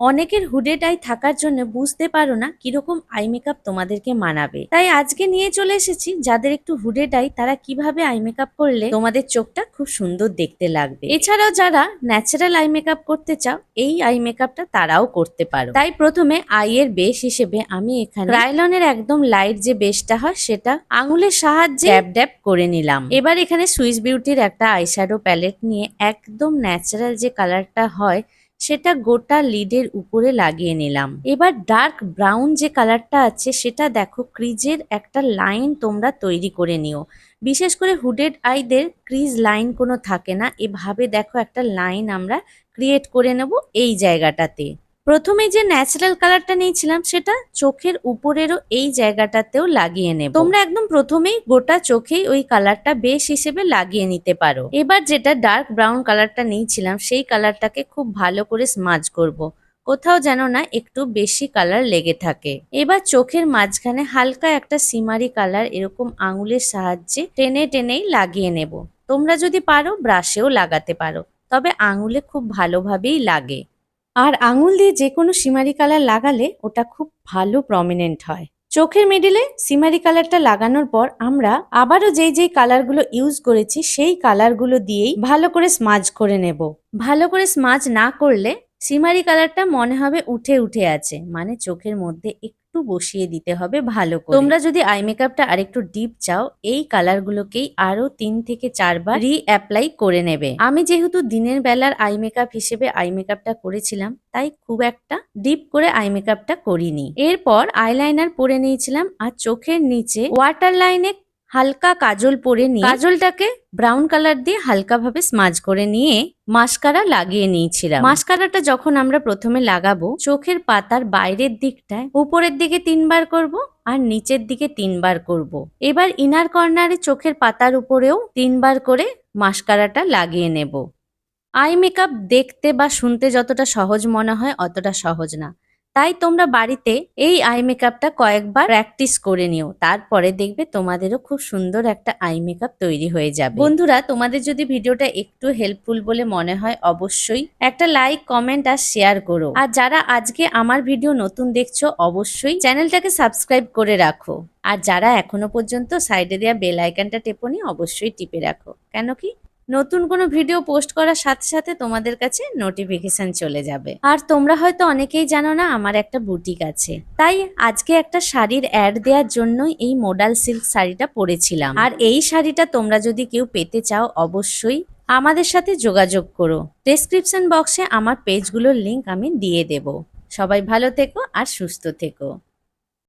অনেকের hooded I থাকার জন্য বুঝতে পারো না কীরকম আই মেকআপ তোমাদেরকে মানাবে। তাই আজকে নিয়ে চলে এসেছি যাদের একটু হুডেড আই তারা কীভাবে আই মেকআপ করলে তোমাদের চোখটা খুব সুন্দর দেখতে লাগবে। এছাড়াও যারা ন্যাচারাল আই মেকআপ করতে চাও, এই আই মেকআপটা তারাও করতে পারো। তাই প্রথমে আই এর বেস হিসেবে আমি এখানে রাইলনের একদম লাইট যে বেসটা হয় সেটা আঙুলের সাহায্যে ড্যাব ড্যাব করে নিলাম। এবার এখানে সুইস বিউটির একটা আইশ্যাডো প্যালেট নিয়ে একদম ন্যাচারাল যে কালারটা হয় সেটা গোটা লিডের উপরে লাগিয়ে নিলাম। এবার ডার্ক ব্রাউন যে কালারটা আছে সেটা দেখো ক্রিজের একটা লাইন তোমরা তৈরি করে নিও। বিশেষ করে হুডেড আইদের ক্রিজ লাইন কোনো থাকে না। এভাবে দেখো একটা লাইন আমরা ক্রিয়েট করে নেব এই জায়গাটাতে। প্রথমে যে ন্যাচারাল কালারটা নিয়েছিলাম, সেটা চোখের উপরেরও এই জায়গাটাতেও লাগিয়ে নেব। তোমরা একদম প্রথমেই গোটা চোখেই ওই কালারটা বেশ হিসেবে লাগিয়ে নিতে পারো। এবার যেটা ডার্ক ব্রাউন কালারটা নিয়েছিলাম, সেই কালারটাকে খুব ভালো করে স্মাজ করব। কোথাও যেন না একটু বেশি কালার লেগে থাকে। এবার চোখের মাঝখানে হালকা একটা সিমারি কালার এরকম আঙুলের সাহায্যে টেনে টেনেই লাগিয়ে নেব। তোমরা যদি পারো ব্রাশেও লাগাতে পারো। তবে আঙুলে খুব ভালোভাবেই লাগে। আর আঙুল দিয়ে যে কোনো সিমারি কালার লাগালে ওটা খুব ভালো প্রমিনেন্ট হয়। চোখের মিডিলে সিমারি কালারটা লাগানোর পর আমরা আবারও যেই যেই কালারগুলো ইউজ করেছি, সেই কালারগুলো দিয়েই ভালো করে স্মাজ করে নেব। ভালো করে স্মাজ না করলে সিমারি কালারটা মনে হবে উঠে উঠে আছে। মানে চোখের মধ্যে একটু বসিয়ে দিতে হবে ভালো করে। তোমরা যদি আই মেকআপটা আরেকটু ডিপ চাও, এই কালারগুলোকেই আরও তিন থেকে চারবার রি অ্যাপ্লাই করে নেবে। আমি যেহেতু দিনের বেলার আই মেকআপ হিসেবে আই মেকআপটা করেছিলাম, তাই খুব একটা ডিপ করে আই মেকআপটা করিনি। এরপর আইলাইনার পরে নিয়েছিলাম আর চোখের নিচে ওয়াটার লাইনে হালকা কাজল পরে নিয়ে কাজলটাকে ব্রাউন কালার দিয়ে হালকাভাবে স্মাজ করে নিয়ে মাস্কারা লাগিয়ে নিয়েছিলাম। মাস্কারাটা যখন আমরা প্রথমে লাগাবো চোখের পাতার বাইরের দিকটায় উপরের দিকে তিনবার করব আর নিচের দিকে তিনবার করব। এবার ইনার কর্নারে চোখের পাতার উপরেও তিনবার করে মাস্কারাটা লাগিয়ে নেব। আই মেকআপ দেখতে বা শুনতে যতটা সহজ মনে হয় অতটা সহজ না। তাই তোমরা বাড়িতে এই আই মেকআপটা কয়েকবার প্র্যাকটিস করে নিও। তারপরে দেখবে তোমাদেরও খুব সুন্দর একটা আই মেকআপ তৈরি হয়ে যাবে। বন্ধুরা, তোমাদের যদি ভিডিওটা একটু হেল্পফুল বলে মনে হয়, অবশ্যই একটা লাইক কমেন্ট আর শেয়ার করো। আর যারা আজকে আমার ভিডিও নতুন দেখছ, অবশ্যই চ্যানেলটাকে সাবস্ক্রাইব করে রাখো। আর যারা এখনও পর্যন্ত সাইডে দেওয়া বেল আইকনটা টেপনি, অবশ্যই টিপে রাখো। কেন কি? নতুন কোনো ভিডিও পোস্ট করার সাথে সাথে তোমাদের কাছে নোটিফিকেশন চলে যাবে। আর তোমরা হয়তো অনেকেই জানো না, আমার একটা বুটিক আছে। তাই আজকে একটা শাড়ির অ্যাড দেওয়ার জন্যই এই মোডাল সিল্ক শাড়িটা পরেছিলাম। আর এই শাড়িটা তোমরা যদি কেউ পেতে চাও, অবশ্যই আমাদের সাথে যোগাযোগ করো। ডেসক্রিপশন বক্সে আমার পেজগুলোর লিঙ্ক আমি দিয়ে দেব। সবাই ভালো থেকো আর সুস্থ থেকো।